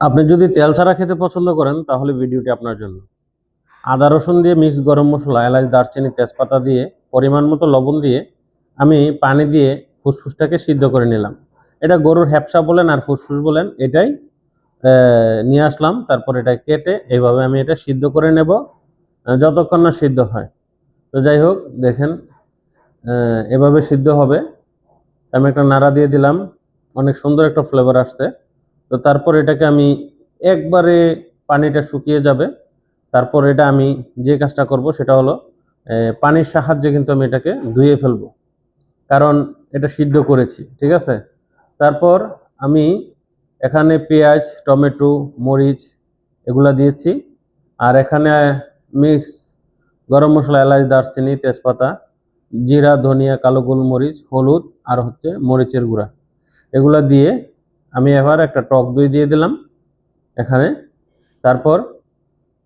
আপনি যদি তেল ছাড়া খেতে পছন্দ করেন, তাহলে ভিডিওটি আপনার জন্য। আদা রসুন দিয়ে মিক্স গরম মশলা, এলাচ, দারচিনি, তেজপাতা দিয়ে পরিমাণ মতো লবণ দিয়ে আমি পানি দিয়ে ফুসফুসটাকে সিদ্ধ করে নিলাম। এটা গরুর হ্যাপসা বলেন আর ফুসফুস বলেন, এটাই নিয়ে আসলাম। তারপর এটা কেটে এইভাবে আমি এটা সিদ্ধ করে নেব, যতক্ষণ না সিদ্ধ হয়। তো যাই হোক, দেখেন এভাবে সিদ্ধ হবে। আমি একটা নাড়া দিয়ে দিলাম। অনেক সুন্দর একটা ফ্লেভার আসছে। তো তারপর এটাকে আমি একবারে পানিটা শুকিয়ে যাবে। তারপর এটা আমি যে কাজটা করব সেটা হলো পানির সাহায্যে কিন্তু আমি এটাকে ধুয়ে ফেলব। কারণ এটা সিদ্ধ করেছি, ঠিক আছে? তারপর আমি এখানে পেঁয়াজ, টমেটো, মরিচ এগুলা দিয়েছি। আর এখানে মিক্স গরম মশলা, এলাচ, দারচিনি, তেজপাতা, জিরা, ধনিয়া, কালো গোলমরিচ, হলুদ আর হচ্ছে মরিচের গুঁড়া এগুলা দিয়ে আমি এবার একটা টক দই দিয়ে দিলাম এখানে। তারপর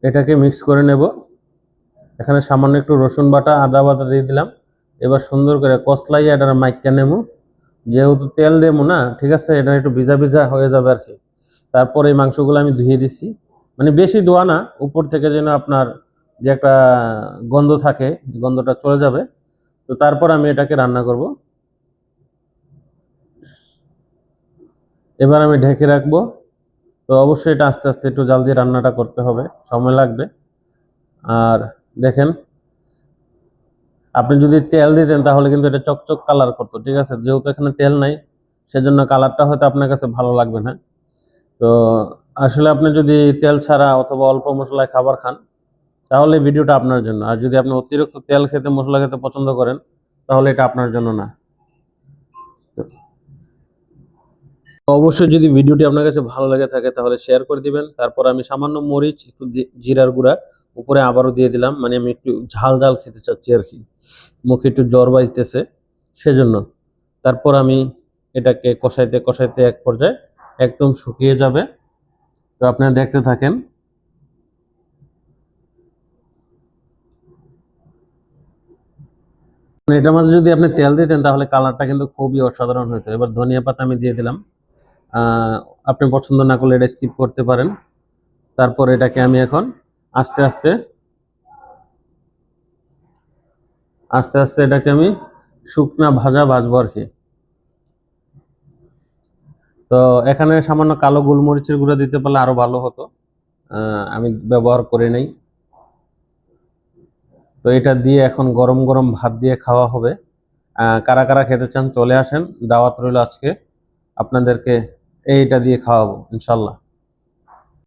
এটাকে মিক্স করে নেব। এখানে সামান্য একটু রসুন বাটা, আদা বাটা দিয়ে দিলাম। এবার সুন্দর করে কসলাই এটার মাইকা নেব। যেহেতু তেল দেবো না, ঠিক আছে, এটা একটু ভিজা ভিজা হয়ে যাবে আর কি। তারপর এই মাংসগুলো আমি ধুয়ে দিছি। মানে বেশি ধোয়া না, উপর থেকে যেন আপনার যে একটা গন্ধ থাকে, গন্ধটা চলে যাবে। তো তারপর আমি এটাকে রান্না করব। এবার আমি ঢেকে রাখব। তো অবশ্যই এটা আস্তে আস্তে একটু জাল দিয়ে রান্নাটা করতে হবে, সময় লাগবে। আর দেখেন, আপনি যদি তেল দিতেন তাহলে কিন্তু এটা চকচক কালার করতো, ঠিক আছে? যেহেতু এখানে তেল নাই, সেজন্য কালারটা হয়তো আপনার কাছে ভালো লাগবে না। তো আসলে আপনি যদি তেল ছাড়া অথবা অল্প মশলায় খাবার খান, তাহলে ভিডিওটা আপনার জন্য। আর যদি আপনি অতিরিক্ত তেল খেতে, মশলা খেতে পছন্দ করেন, তাহলে এটা আপনার জন্য না। অবশ্যই যদি ভিডিওটি আপনার কাছে ভালো লেগে থাকে তাহলে শেয়ার করে দিবেন। তারপর আমি সামান্য মরিচ, একটু জিরার গুঁড়া, উপরে আবারও দিয়ে দিলাম। মানে আমি একটু ঝাল ঝাল খেতে চাচ্ছি আর কি। মুখে একটু জ্বর বাজতেছে, সেজন্য। তারপর আমি এটাকে কষাইতে কষাইতে এক পর্যায়ে একদম শুকিয়ে যাবে। তো আপনারা দেখতে থাকেন। মানে এটার মাঝে যদি আপনি তেল দিতেন তাহলে কালারটা কিন্তু খুবই অসাধারণ হতো। এবার ধনিয়া পাতা আমি দিয়ে দিলাম। আপনি পছন্দ না করলে এটা স্কিপ করতে পারেন। তারপর এটাকে আমি এখন আস্তে আস্তে আস্তে আস্তে এটাকে আমি শুকনা ভাজা ভাজবো আর কি। তো এখানে সামান্য কালো গোলমরিচের গুঁড়া দিতে পারলে আরও ভালো হতো। আমি ব্যবহার করে নেই। তো এটা দিয়ে এখন গরম গরম ভাত দিয়ে খাওয়া হবে। কারা কারা খেতে চান চলে আসেন। দাওয়াত রইল আজকে। আপনাদেরকে এইটা দিয়ে খাওয়াবো ইনশাল্লাহ।